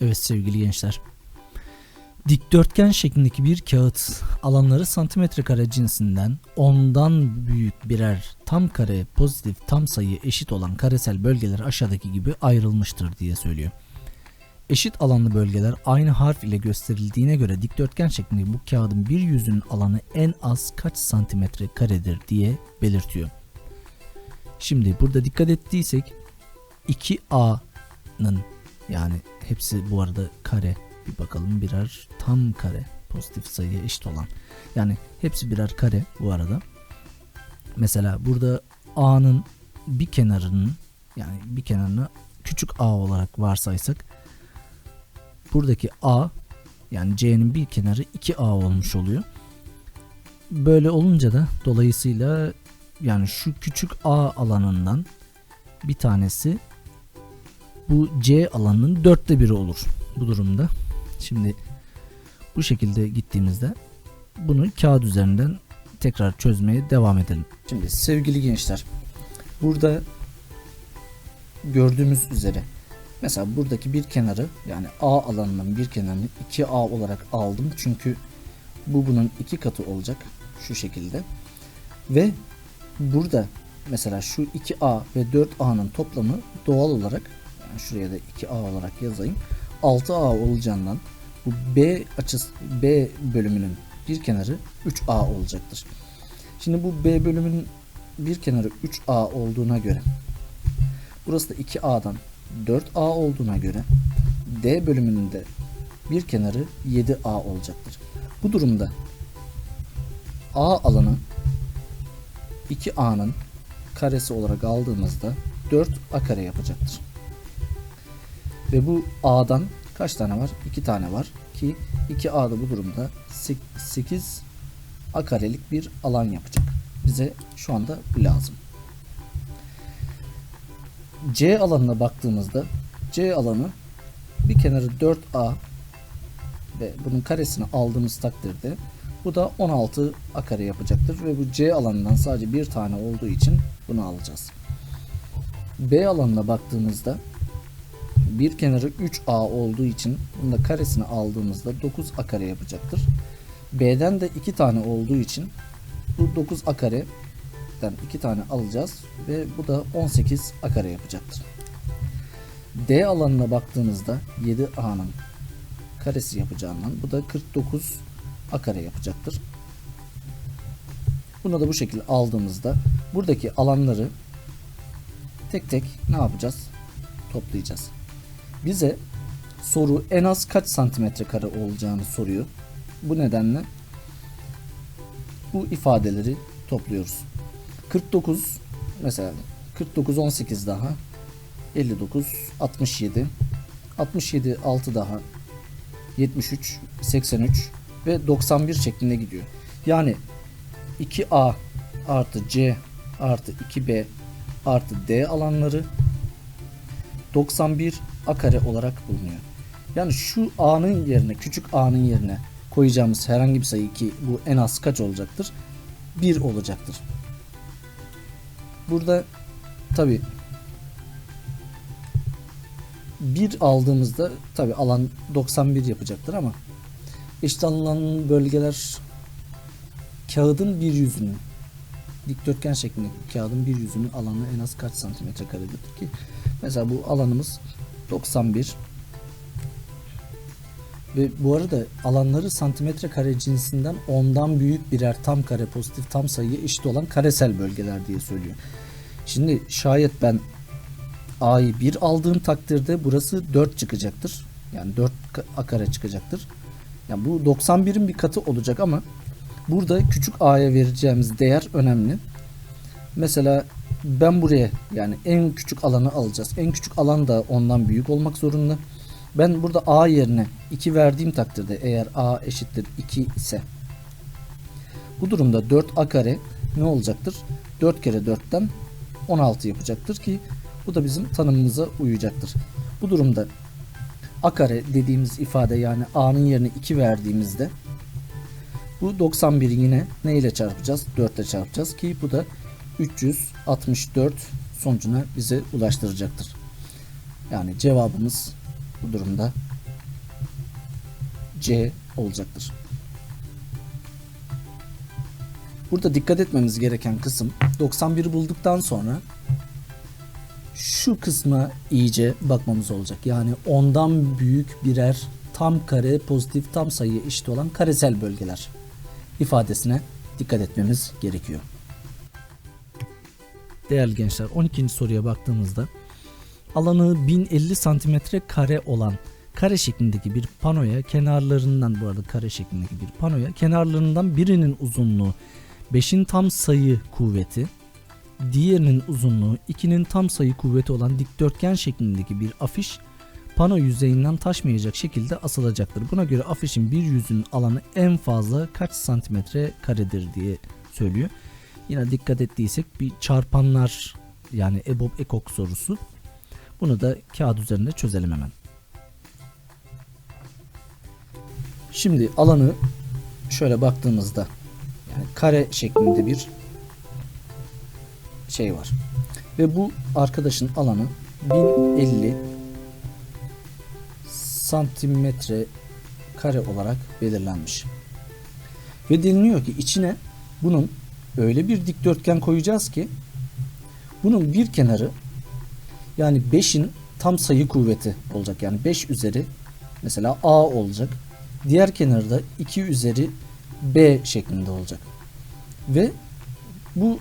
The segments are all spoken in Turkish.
Evet sevgili gençler. Dikdörtgen şeklindeki bir kağıt alanları santimetre kare cinsinden ondan büyük birer tam kare pozitif tam sayı eşit olan karesel bölgeler aşağıdaki gibi ayrılmıştır diye söylüyor. Eşit alanlı bölgeler aynı harf ile gösterildiğine göre dikdörtgen şeklindeki bu kağıdın bir yüzünün alanı en az kaç santimetre karedir diye belirtiyor. Şimdi burada dikkat ettiysek 2A'nın yani hepsi bu arada kare bir bakalım birer tam kare pozitif sayıya eşit olan. Yani hepsi birer kare bu arada. Mesela burada A'nın bir kenarının yani bir kenarını küçük A olarak varsaysak buradaki A yani C'nin bir kenarı 2A olmuş oluyor. Böyle olunca da dolayısıyla yani şu küçük A alanından bir tanesi bu C alanının dörtte biri olur bu durumda. Şimdi bu şekilde gittiğimizde bunu kağıt üzerinden tekrar çözmeye devam edelim. Şimdi sevgili gençler burada gördüğümüz üzere mesela buradaki bir kenarı yani A alanının bir kenarını 2A olarak aldım. Çünkü bu bunun iki katı olacak şu şekilde. Ve burada mesela şu 2A ve 4A'nın toplamı doğal olarak yani şuraya da 2A olarak yazayım. 6A olacağından bu B açısı B bölümünün bir kenarı 3A olacaktır. Şimdi bu B bölümünün bir kenarı 3A olduğuna göre burası da 2A'dan 4A olduğuna göre D bölümünün de bir kenarı 7A olacaktır. Bu durumda A alanı 2A'nın karesi olarak aldığımızda 4A kare yapacaktır. Ve bu A'dan kaç tane var? 2 tane var ki 2A'da bu durumda 8 A karelik bir alan yapacak. Bize şu anda bu lazım. C alanına baktığımızda C alanı bir kenarı 4A ve bunun karesini aldığımız takdirde bu da 16 A kare yapacaktır ve bu C alanından sadece bir tane olduğu için bunu alacağız. B alanına baktığımızda bir kenarı 3A olduğu için bunun da karesini aldığımızda 9 A kare yapacaktır. B'den de 2 tane olduğu için bu 9 A kareden 2 tane alacağız ve bu da 18 A kare yapacaktır. D alanına baktığımızda 7A'nın karesi yapacağından bu da 49 A kare yapacaktır. Bunu da bu şekilde aldığımızda buradaki alanları tek tek ne yapacağız? Toplayacağız. Bize soru en az kaç santimetre kare olacağını soruyor. Bu nedenle bu ifadeleri topluyoruz. 49 mesela 49 18 daha 59 67 67 6 daha 73 83 ve 91 şeklinde gidiyor. Yani 2A artı C artı 2B artı D alanları 91 A kare olarak bulunuyor. Yani şu A'nın yerine küçük A'nın yerine koyacağımız herhangi bir sayı ki bu en az kaç olacaktır? 1 olacaktır. Burada tabi 1 aldığımızda tabi alan 91 yapacaktır ama eşit alınan bölgeler kağıdın bir yüzünün dikdörtgen şeklindeki kağıdın bir yüzünün alanı en az kaç santimetre karedir ki mesela bu alanımız 91 ve bu arada alanları santimetre kare cinsinden ondan büyük birer tam kare pozitif tam sayıya eşit olan karesel bölgeler diye söylüyor. Şimdi şayet ben A'yı 1 aldığım takdirde burası 4 çıkacaktır. Yani 4 A kare çıkacaktır. Yani bu 91'in bir katı olacak ama burada küçük A'ya vereceğimiz değer önemli. Mesela ben buraya yani en küçük alanı alacağız. En küçük alan da ondan büyük olmak zorunda. Ben burada A yerine 2 verdiğim takdirde eğer A eşittir 2 ise bu durumda 4A kare ne olacaktır? 4 kere 4'ten 16 yapacaktır ki bu da bizim tanımımıza uyacaktır. Bu durumda A kare dediğimiz ifade yani A'nın yerine 2 verdiğimizde bu 91'i yine ne ile çarpacağız? 4 ile çarpacağız ki bu da 364 sonucuna bize ulaştıracaktır. Yani cevabımız bu durumda C olacaktır. Burada dikkat etmemiz gereken kısım 91'i bulduktan sonra şu kısma iyice bakmamız olacak. Yani ondan büyük birer tam kare pozitif tam sayıya eşit olan karesel bölgeler ifadesine dikkat etmemiz gerekiyor. Değerli gençler 12. soruya baktığımızda alanı 1050 santimetre kare olan kare şeklindeki bir panoya kenarlarından bu arada kare şeklindeki bir panoya kenarlarından birinin uzunluğu 5'in tam sayı kuvveti diğerinin uzunluğu 2'nin tam sayı kuvveti olan dikdörtgen şeklindeki bir afiş pano yüzeyinden taşmayacak şekilde asılacaktır. Buna göre afişin bir yüzünün alanı en fazla kaç santimetre karedir diye söylüyor. Yine dikkat ettiysek bir çarpanlar yani EBOB ekok sorusu. Bunu da kağıt üzerinde çözelim hemen. Şimdi alanı şöyle baktığımızda yani kare şeklinde bir şey var. Ve bu arkadaşın alanı 1050 santimetre kare olarak belirlenmiş. Ve deniliyor ki içine bunun öyle bir dikdörtgen koyacağız ki bunun bir kenarı yani 5'in tam sayı kuvveti olacak. Yani 5 üzeri mesela A olacak. Diğer kenarı da 2 üzeri B şeklinde olacak. Ve bu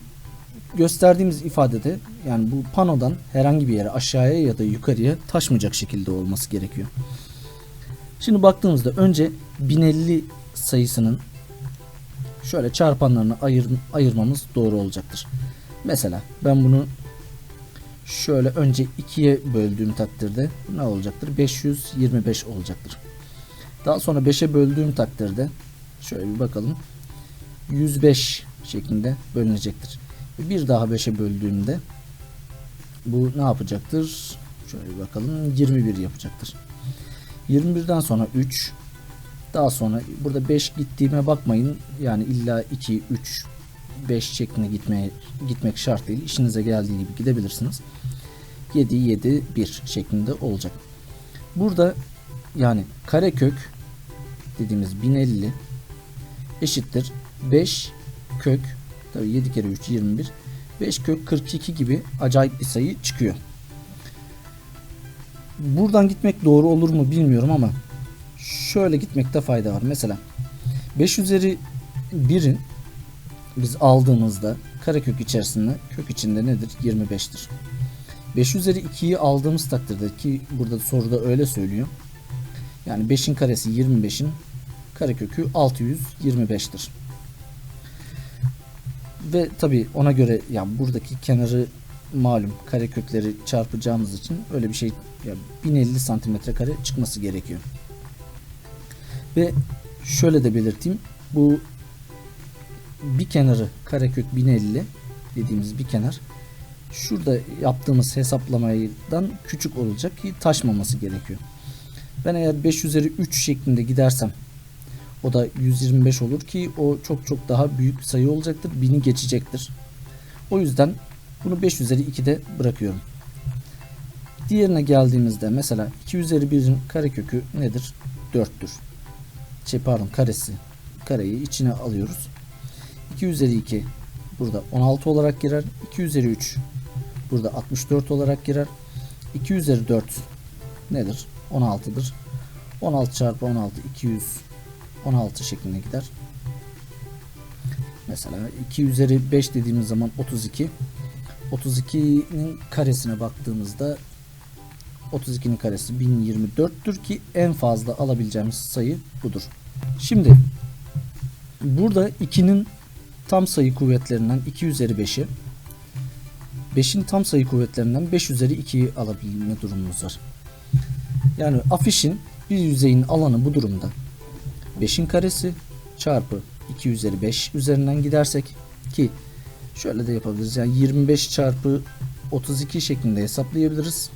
gösterdiğimiz ifadede yani bu panodan herhangi bir yere aşağıya ya da yukarıya taşmayacak şekilde olması gerekiyor. Şimdi baktığımızda önce 1050 sayısının şöyle çarpanlarını ayır, ayırmamız doğru olacaktır. Mesela ben bunu şöyle önce 2'ye böldüğüm takdirde ne olacaktır? 525 olacaktır. Daha sonra 5'e böldüğüm takdirde şöyle bir bakalım. 105 şeklinde bölünecektir. Bir daha 5'e böldüğümde bu ne yapacaktır? Şöyle bir bakalım 21 yapacaktır. 21'den sonra 3 daha sonra burada 5 gittiğime bakmayın. Yani illa 2 3 5 şeklinde gitmeye gitmek şart değil. İşinize geldiği gibi gidebilirsiniz. 7 7 1 şeklinde olacak. Burada yani karekök dediğimiz 1050 eşittir 5 kök tabii 7 kere 3 21 5 kök 42 gibi acayip bir sayı çıkıyor. Buradan gitmek doğru olur mu bilmiyorum ama şöyle gitmekte fayda var. Mesela 5 üzeri 1'in biz aldığımızda karekök içerisinde kök içinde nedir? 25'tir. 5 üzeri 2'yi aldığımız takdirde ki burada soruda öyle söylüyor. Yani 5'in karesi 25'in karekökü 625'tir. Ve tabi ona göre yani buradaki kenarı malum karekökleri çarpacağımız için öyle bir şey ya 1050 santimetre kare çıkması gerekiyor. Ve şöyle de belirteyim. Bu bir kenarı karekök 1050 dediğimiz bir kenar şurada yaptığımız hesaplamadan küçük olacak ki taşmaması gerekiyor. Ben eğer 5 üzeri 3 şeklinde gidersem o da 125 olur ki o çok çok daha büyük bir sayı olacaktır. 1000'i geçecektir. O yüzden bunu 5 üzeri 2'de bırakıyorum. Diğerine geldiğimizde mesela 2 üzeri 1'in karekökü nedir? 4'tür. Şey pardon karesi. Kareyi içine alıyoruz. 2 üzeri 2 burada 16 olarak girer. 2 üzeri 3 burada 64 olarak girer. 2 üzeri 4 nedir? 16'dır. 16 çarpı 16 216 şeklinde gider. Mesela 2 üzeri 5 dediğimiz zaman 32. 32'nin karesine baktığımızda 32'nin karesi 1024'tür ki en fazla alabileceğimiz sayı budur. Şimdi burada 2'nin tam sayı kuvvetlerinden 2 üzeri 5'i 5'in tam sayı kuvvetlerinden 5 üzeri 2'yi alabilme durumumuz var. Yani afişin bir yüzeyin alanı bu durumda 5'in karesi çarpı 2 üzeri 5 üzerinden gidersek ki şöyle de yapabiliriz. Yani 25 çarpı 32 şeklinde hesaplayabiliriz.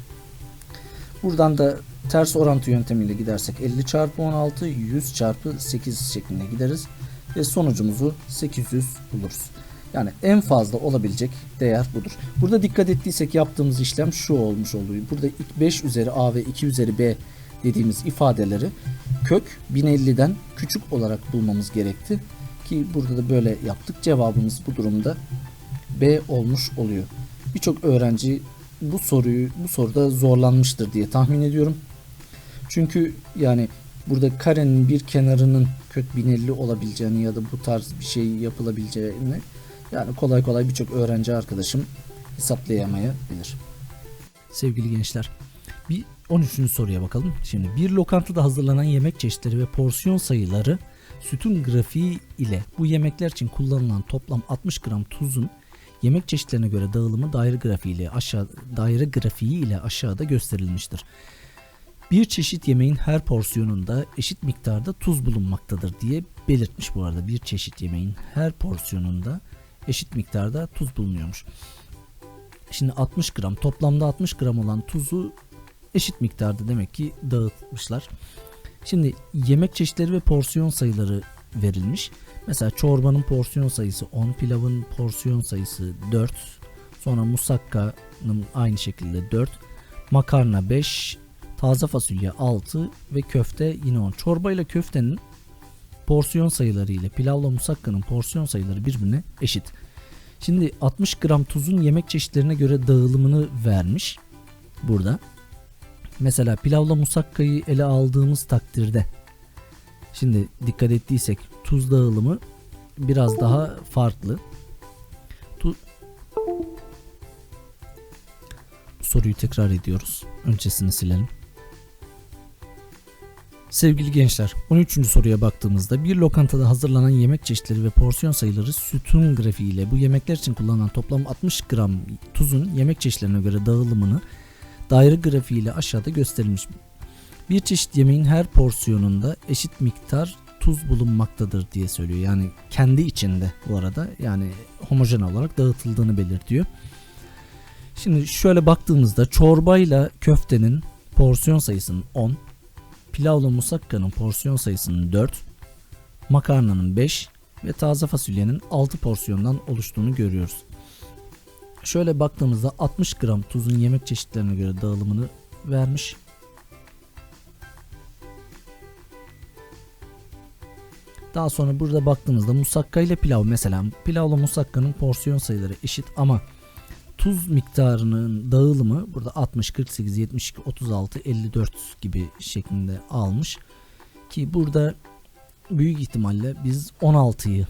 Buradan da ters orantı yöntemiyle gidersek 50 çarpı 16 100 çarpı 8 şeklinde gideriz. Ve sonucumuzu 800 buluruz. Yani en fazla olabilecek değer budur. Burada dikkat ettiysek yaptığımız işlem şu olmuş oluyor. Burada 5 üzeri A ve 2 üzeri B dediğimiz ifadeleri kök 1050'den küçük olarak bulmamız gerekti. Ki burada da böyle yaptık. Cevabımız bu durumda B olmuş oluyor. Birçok öğrenci bu soruyu bu soruda zorlanmıştır diye tahmin ediyorum. Çünkü yani burada karenin bir kenarının kök 1050 olabileceğini ya da bu tarz bir şey yapılabileceğini yani kolay kolay birçok öğrenci arkadaşım hesaplayamayabilir. Sevgili gençler, bir 13. soruya bakalım. Şimdi bir lokantada hazırlanan yemek çeşitleri ve porsiyon sayıları sütun grafiği ile bu yemekler için kullanılan toplam 60 gram tuzun yemek çeşitlerine göre dağılımı daire grafiği ile aşağı daire grafiği ile aşağıda gösterilmiştir. Bir çeşit yemeğin her porsiyonunda eşit miktarda tuz bulunmaktadır diye belirtmiş bu arada. Bir çeşit yemeğin her porsiyonunda eşit miktarda tuz bulunuyormuş. Şimdi 60 gram toplamda 60 gram olan tuzu eşit miktarda demek ki dağıtmışlar. Şimdi yemek çeşitleri ve porsiyon sayıları verilmiş. Mesela çorbanın porsiyon sayısı 10, pilavın porsiyon sayısı 4. Sonra musakkanın aynı şekilde 4. Makarna 5, taze fasulye 6 ve köfte yine 10. Çorba ile köftenin porsiyon sayıları ile pilavla musakkanın porsiyon sayıları birbirine eşit. Şimdi 60 gram tuzun yemek çeşitlerine göre dağılımını vermiş burada. Mesela pilavla musakkayı ele aldığımız takdirde şimdi dikkat ettiysek tuz dağılımı biraz daha farklı. Tu Soruyu tekrar ediyoruz. Öncesini silelim. Sevgili gençler, 13. soruya baktığımızda bir lokantada hazırlanan yemek çeşitleri ve porsiyon sayıları sütun grafiği ile bu yemekler için kullanılan toplam 60 gram tuzun yemek çeşitlerine göre dağılımını daire grafiği ile aşağıda gösterilmiş. Bir çeşit yemeğin her porsiyonunda eşit miktar tuz bulunmaktadır diye söylüyor. Yani kendi içinde bu arada yani homojen olarak dağıtıldığını belirtiyor. Şimdi şöyle baktığımızda çorbayla köftenin porsiyon sayısının 10, pilavla musakkanın porsiyon sayısının 4, makarnanın 5 ve taze fasulyenin 6 porsiyondan oluştuğunu görüyoruz. Şöyle baktığımızda 60 gram tuzun yemek çeşitlerine göre dağılımını vermiş. Daha sonra burada baktığımızda musakka ile pilav mesela pilavla musakkanın porsiyon sayıları eşit ama tuz miktarının dağılımı burada 60, 48, 72, 36, 54 gibi şeklinde almış. Ki burada büyük ihtimalle biz 16'yı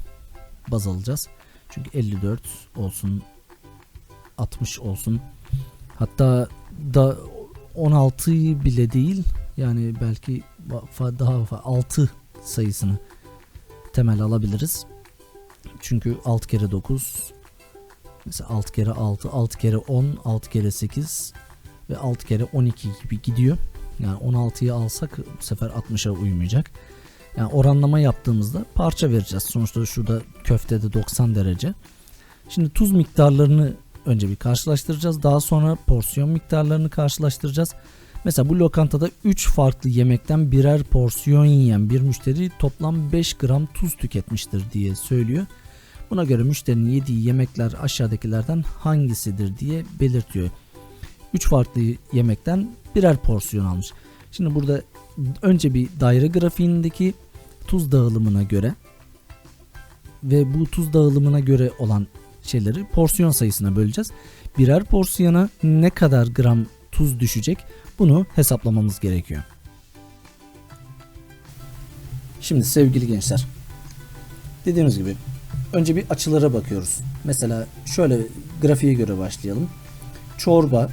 baz alacağız. Çünkü 54 olsun 60 olsun. Hatta da 16'yı bile değil yani belki daha 6 sayısını temel alabiliriz. Çünkü 6 kere 9 mesela 6 kere 6 6 kere 10 6 kere 8 ve 6 kere 12 gibi gidiyor. Yani 16'yı alsak bu sefer 60'a uymayacak. Yani oranlama yaptığımızda parça vereceğiz. Sonuçta şurada köftede 90 derece. Şimdi tuz miktarlarını önce bir karşılaştıracağız. Daha sonra porsiyon miktarlarını karşılaştıracağız. Mesela bu lokantada 3 farklı yemekten birer porsiyon yiyen bir müşteri toplam 5 gram tuz tüketmiştir diye söylüyor. Buna göre müşterinin yediği yemekler aşağıdakilerden hangisidir diye belirtiyor. 3 farklı yemekten birer porsiyon almış. Şimdi burada önce bir daire grafiğindeki tuz dağılımına göre ve bu tuz dağılımına göre olan şeyleri porsiyon sayısına böleceğiz. Birer porsiyona ne kadar gram tuz düşecek bunu hesaplamamız gerekiyor. Şimdi sevgili gençler dediğimiz gibi önce bir açılara bakıyoruz. Mesela şöyle grafiğe göre başlayalım. Çorba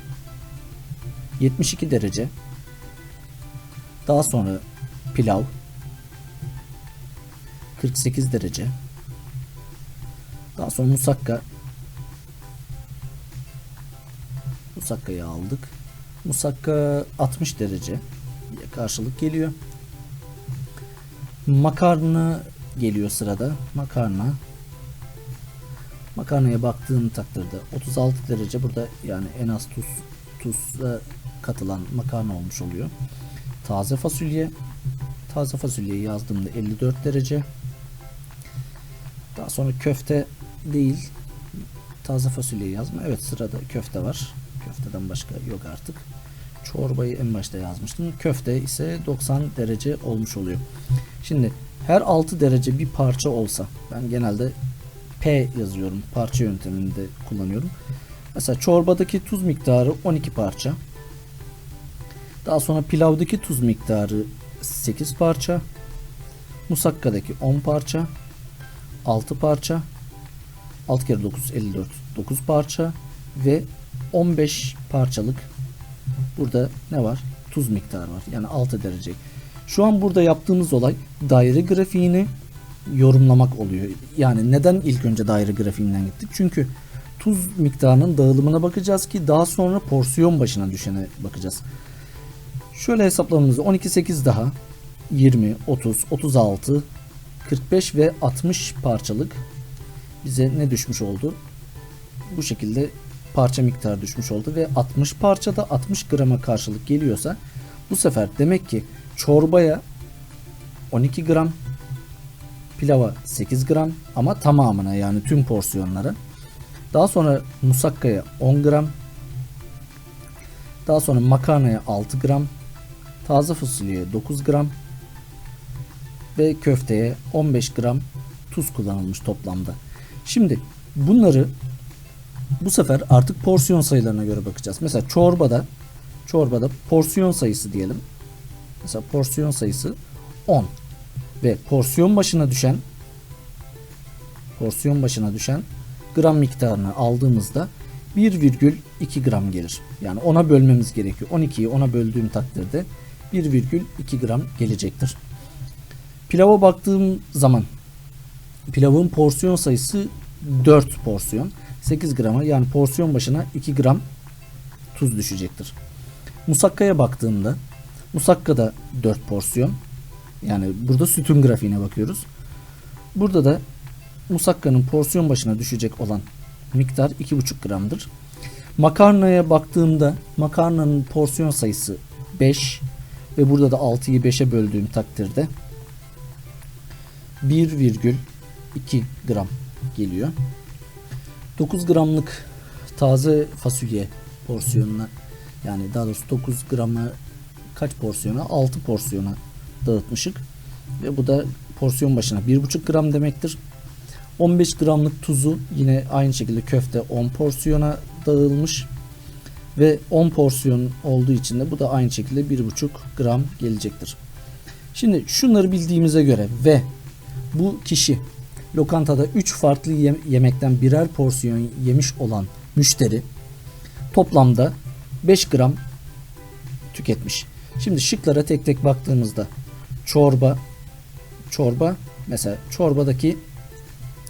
72 derece. Daha sonra pilav 48 derece. Daha sonra musakka musakkayı aldık. Musakka 60 derece karşılık geliyor. Makarna geliyor sırada. Makarna Makarnaya baktığım takdirde 36 derece burada yani en az tuz tuzla katılan makarna olmuş oluyor. Taze fasulye taze fasulyeyi yazdığımda 54 derece. Daha sonra köfte değil taze fasulyeyi yazma. Evet sırada köfte var. Köfteden başka yok artık. Çorbayı en başta yazmıştım. Köfte ise 90 derece olmuş oluyor. Şimdi her 6 derece bir parça olsa ben genelde P yazıyorum. Parça yönteminde kullanıyorum. Mesela çorbadaki tuz miktarı 12 parça. Daha sonra pilavdaki tuz miktarı 8 parça. Musakkadaki 10 parça. 6 parça. 6 kere 9 54. 9 parça ve 15 parçalık burada ne var? Tuz miktarı var. Yani 6 derece. Şu an burada yaptığımız olay daire grafiğini yorumlamak oluyor. Yani neden ilk önce daire grafiğinden gittik? Çünkü tuz miktarının dağılımına bakacağız ki daha sonra porsiyon başına düşene bakacağız. Şöyle hesaplamamızda 12 8 daha 20, 30, 36, 45 ve 60 parçalık bize ne düşmüş oldu? Bu şekilde parça miktarı düşmüş oldu ve 60 parçada 60 grama karşılık geliyorsa bu sefer demek ki çorbaya 12 gram pilava 8 gram ama tamamına yani tüm porsiyonlara daha sonra musakkaya 10 gram daha sonra makarnaya 6 gram taze fasulyeye 9 gram ve köfteye 15 gram tuz kullanılmış toplamda. Şimdi bunları bu sefer artık porsiyon sayılarına göre bakacağız. Mesela çorbada çorbada porsiyon sayısı diyelim. Mesela porsiyon sayısı 10 ve porsiyon başına düşen porsiyon başına düşen gram miktarını aldığımızda 1,2 gram gelir. Yani ona bölmemiz gerekiyor. 12'yi ona böldüğüm takdirde 1,2 gram gelecektir. Pilava baktığım zaman pilavın porsiyon sayısı 4 porsiyon. 8 grama yani porsiyon başına 2 gram tuz düşecektir. Musakkaya baktığımda musakkada 4 porsiyon. Yani burada sütun grafiğine bakıyoruz. Burada da musakkanın porsiyon başına düşecek olan miktar 2,5 gramdır. Makarnaya baktığımda makarnanın porsiyon sayısı 5 ve burada da 6'yı 5'e böldüğüm takdirde 1,2 gram geliyor. 9 gramlık taze fasulye porsiyonuna yani daha doğrusu 9 gramı kaç porsiyona? 6 porsiyona dağıtmışık. Ve bu da porsiyon başına 1,5 gram demektir. 15 gramlık tuzu yine aynı şekilde köfte 10 porsiyona dağılmış. Ve 10 porsiyon olduğu için de bu da aynı şekilde 1,5 gram gelecektir. Şimdi şunları bildiğimize göre ve bu kişi lokantada 3 farklı yem- yemekten birer porsiyon yemiş olan müşteri toplamda 5 gram tüketmiş. Şimdi şıklara tek tek baktığımızda çorba çorba mesela çorbadaki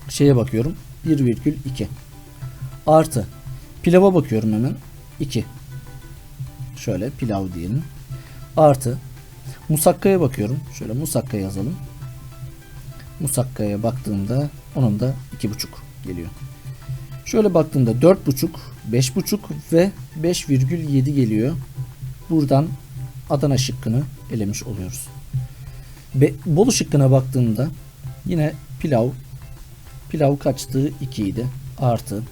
şeye bakıyorum. 1,2 artı pilava bakıyorum hemen. 2 şöyle pilav diyelim. Artı musakkaya bakıyorum. Şöyle musakka yazalım musakkaya baktığımda onun da 2,5 geliyor. Şöyle baktığımda 4,5, 5,5 ve 5,7 geliyor. Buradan Adana şıkkını elemiş oluyoruz. Be Bolu şıkkına baktığımda yine pilav pilav kaçtı 2 idi artı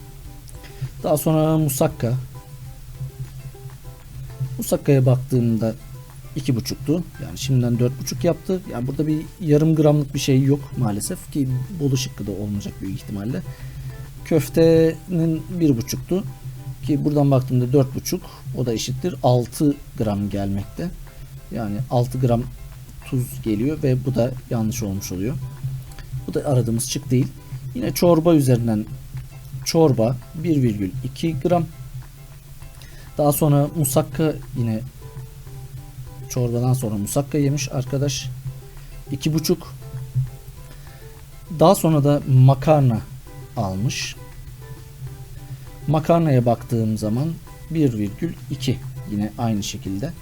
daha sonra musakka musakkaya baktığımda iki buçuktu. Yani şimdiden dört buçuk yaptı. Yani burada bir yarım gramlık bir şey yok maalesef ki bolu şıkkı da olmayacak büyük ihtimalle. Köftenin bir buçuktu ki buradan baktığımda dört buçuk o da eşittir 6 gram gelmekte. Yani 6 gram tuz geliyor ve bu da yanlış olmuş oluyor. Bu da aradığımız şık değil. Yine çorba üzerinden çorba 1,2 gram. Daha sonra musakka yine çorbadan sonra musakka yemiş arkadaş. iki buçuk. Daha sonra da makarna almış. Makarnaya baktığım zaman 1,2 yine aynı şekilde.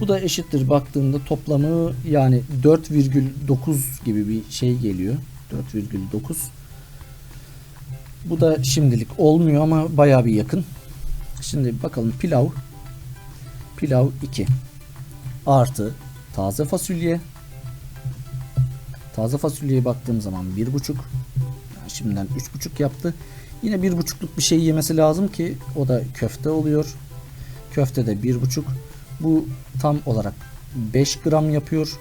Bu da eşittir baktığımda toplamı yani 4,9 gibi bir şey geliyor. 4,9. Bu da şimdilik olmuyor ama baya bir yakın. Şimdi bakalım pilav. Pilav 2 artı taze fasulye. Taze fasulyeye baktığım zaman 1,5 yani şimdiden 3,5 yaptı. Yine 1,5'luk bir şey yemesi lazım ki o da köfte oluyor. Köfte de 1,5. Bu tam olarak 5 gram yapıyor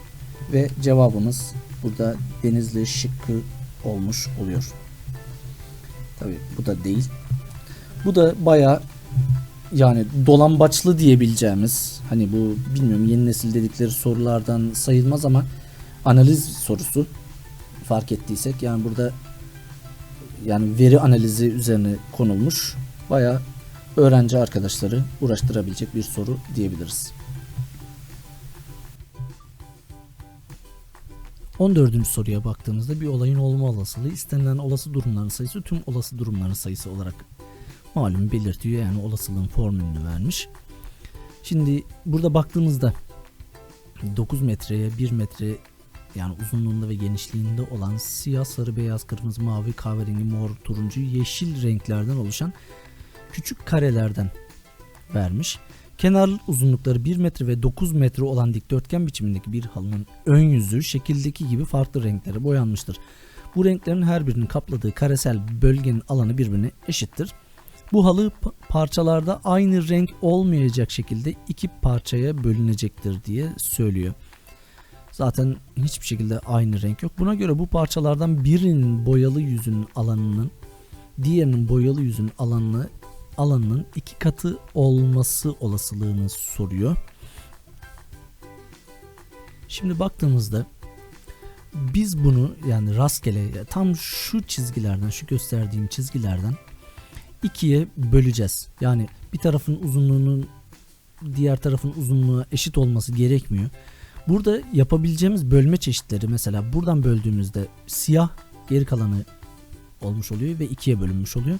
ve cevabımız burada denizli şıkkı olmuş oluyor. Tabi bu da değil. Bu da baya yani dolambaçlı diyebileceğimiz hani bu bilmiyorum yeni nesil dedikleri sorulardan sayılmaz ama analiz sorusu fark ettiysek yani burada yani veri analizi üzerine konulmuş baya öğrenci arkadaşları uğraştırabilecek bir soru diyebiliriz. 14. soruya baktığımızda bir olayın olma olasılığı istenilen olası durumların sayısı tüm olası durumların sayısı olarak malum belirtiyor. Yani olasılığın formülünü vermiş. Şimdi burada baktığımızda 9 metreye 1 metre yani uzunluğunda ve genişliğinde olan siyah, sarı, beyaz, kırmızı, mavi, kahverengi, mor, turuncu, yeşil renklerden oluşan küçük karelerden vermiş. Kenar uzunlukları 1 metre ve 9 metre olan dikdörtgen biçimindeki bir halının ön yüzü şekildeki gibi farklı renklere boyanmıştır. Bu renklerin her birinin kapladığı karesel bölgenin alanı birbirine eşittir. Bu halı parçalarda aynı renk olmayacak şekilde iki parçaya bölünecektir diye söylüyor. Zaten hiçbir şekilde aynı renk yok. Buna göre bu parçalardan birinin boyalı yüzünün alanının diğerinin boyalı yüzünün alanını alanının iki katı olması olasılığını soruyor. Şimdi baktığımızda biz bunu yani rastgele tam şu çizgilerden şu gösterdiğim çizgilerden ikiye böleceğiz. Yani bir tarafın uzunluğunun diğer tarafın uzunluğuna eşit olması gerekmiyor. Burada yapabileceğimiz bölme çeşitleri mesela buradan böldüğümüzde siyah geri kalanı olmuş oluyor ve ikiye bölünmüş oluyor.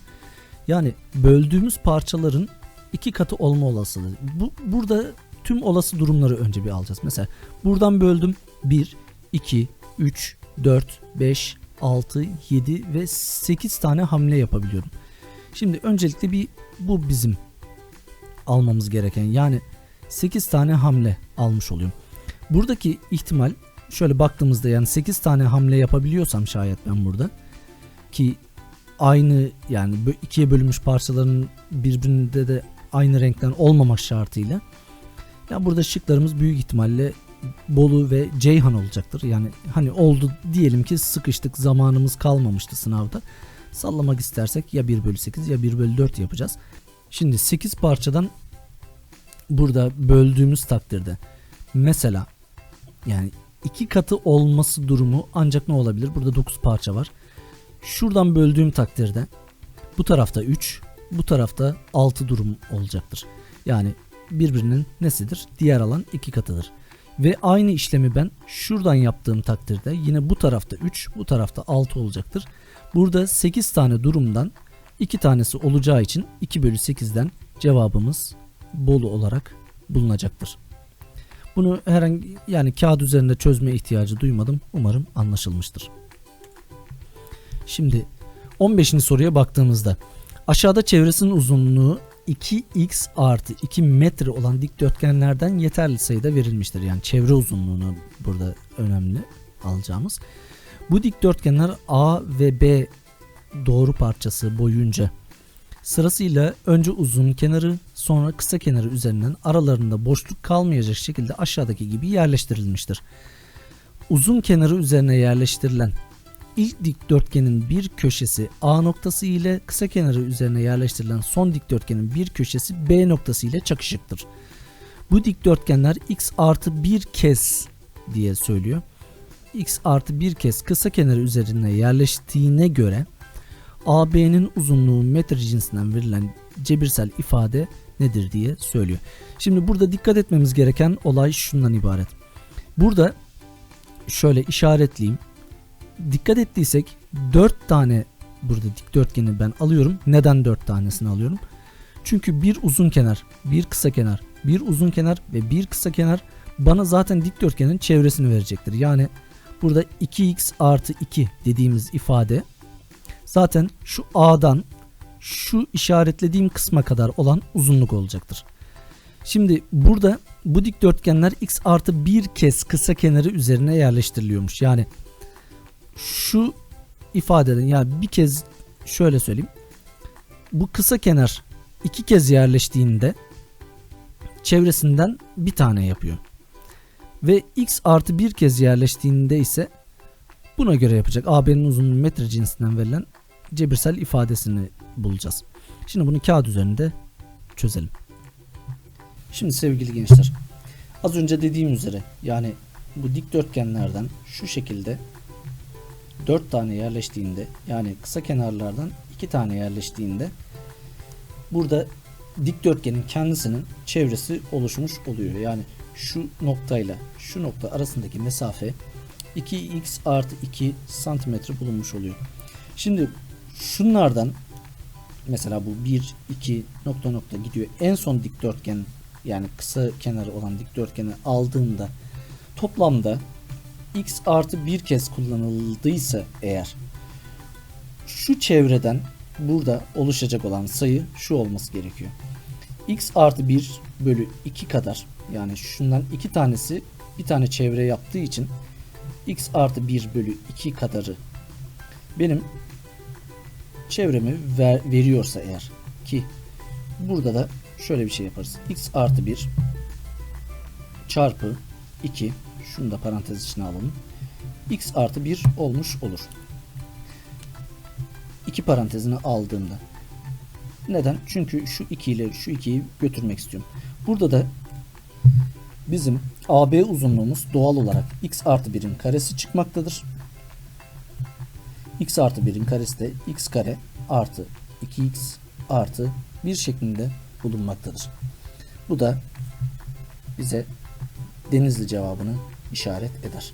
Yani böldüğümüz parçaların iki katı olma olasılığı. Bu, burada tüm olası durumları önce bir alacağız. Mesela buradan böldüm 1, 2, 3, 4, 5, 6, 7 ve 8 tane hamle yapabiliyorum. Şimdi öncelikle bir bu bizim almamız gereken yani 8 tane hamle almış oluyorum. Buradaki ihtimal şöyle baktığımızda yani 8 tane hamle yapabiliyorsam şayet ben burada ki aynı yani ikiye bölünmüş parçaların birbirinde de aynı renkten olmamak şartıyla ya burada şıklarımız büyük ihtimalle Bolu ve Ceyhan olacaktır. Yani hani oldu diyelim ki sıkıştık zamanımız kalmamıştı sınavda. Sallamak istersek ya 1 bölü 8 ya 1 bölü 4 yapacağız. Şimdi 8 parçadan burada böldüğümüz takdirde mesela yani iki katı olması durumu ancak ne olabilir? Burada 9 parça var. Şuradan böldüğüm takdirde bu tarafta 3, bu tarafta 6 durum olacaktır. Yani birbirinin nesidir? Diğer alan iki katıdır. Ve aynı işlemi ben şuradan yaptığım takdirde yine bu tarafta 3, bu tarafta 6 olacaktır. Burada 8 tane durumdan 2 tanesi olacağı için 2 bölü 8'den cevabımız Bolu olarak bulunacaktır. Bunu herhangi yani kağıt üzerinde çözme ihtiyacı duymadım. Umarım anlaşılmıştır. Şimdi 15. soruya baktığımızda aşağıda çevresinin uzunluğu 2x artı 2 metre olan dikdörtgenlerden yeterli sayıda verilmiştir. Yani çevre uzunluğunu burada önemli alacağımız. Bu dikdörtgenler A ve B doğru parçası boyunca sırasıyla önce uzun kenarı sonra kısa kenarı üzerinden aralarında boşluk kalmayacak şekilde aşağıdaki gibi yerleştirilmiştir. Uzun kenarı üzerine yerleştirilen ilk dikdörtgenin bir köşesi A noktası ile kısa kenarı üzerine yerleştirilen son dikdörtgenin bir köşesi B noktası ile çakışıktır. Bu dikdörtgenler x artı bir kez diye söylüyor. x artı bir kez kısa kenarı üzerine yerleştiğine göre AB'nin uzunluğu metre cinsinden verilen cebirsel ifade nedir diye söylüyor. Şimdi burada dikkat etmemiz gereken olay şundan ibaret. Burada şöyle işaretleyeyim dikkat ettiysek 4 tane burada dikdörtgeni ben alıyorum. Neden 4 tanesini alıyorum? Çünkü bir uzun kenar, bir kısa kenar, bir uzun kenar ve bir kısa kenar bana zaten dikdörtgenin çevresini verecektir. Yani burada 2x artı 2 dediğimiz ifade zaten şu A'dan şu işaretlediğim kısma kadar olan uzunluk olacaktır. Şimdi burada bu dikdörtgenler x artı bir kez kısa kenarı üzerine yerleştiriliyormuş. Yani şu ifadeden yani bir kez şöyle söyleyeyim. Bu kısa kenar iki kez yerleştiğinde çevresinden bir tane yapıyor. Ve x artı bir kez yerleştiğinde ise buna göre yapacak. AB'nin uzunluğu metre cinsinden verilen cebirsel ifadesini bulacağız. Şimdi bunu kağıt üzerinde çözelim. Şimdi sevgili gençler az önce dediğim üzere yani bu dikdörtgenlerden şu şekilde 4 tane yerleştiğinde yani kısa kenarlardan 2 tane yerleştiğinde burada dikdörtgenin kendisinin çevresi oluşmuş oluyor. Yani şu noktayla şu nokta arasındaki mesafe 2x artı 2 santimetre bulunmuş oluyor. Şimdi şunlardan mesela bu 1 2 nokta nokta gidiyor. En son dikdörtgen yani kısa kenarı olan dikdörtgeni aldığımda toplamda x artı bir kez kullanıldıysa eğer şu çevreden burada oluşacak olan sayı şu olması gerekiyor. x artı 1 bölü 2 kadar yani şundan iki tanesi bir tane çevre yaptığı için x artı 1 bölü 2 kadarı benim çevremi ver, veriyorsa eğer ki burada da şöyle bir şey yaparız. x artı 1 çarpı 2 şunu da parantez içine alalım. x artı 1 olmuş olur. İki parantezini aldığımda. Neden? Çünkü şu 2 ile şu 2'yi götürmek istiyorum. Burada da bizim AB uzunluğumuz doğal olarak x artı 1'in karesi çıkmaktadır. x artı 1'in karesi de x kare artı 2x artı 1 şeklinde bulunmaktadır. Bu da bize Denizli cevabını işaret eder.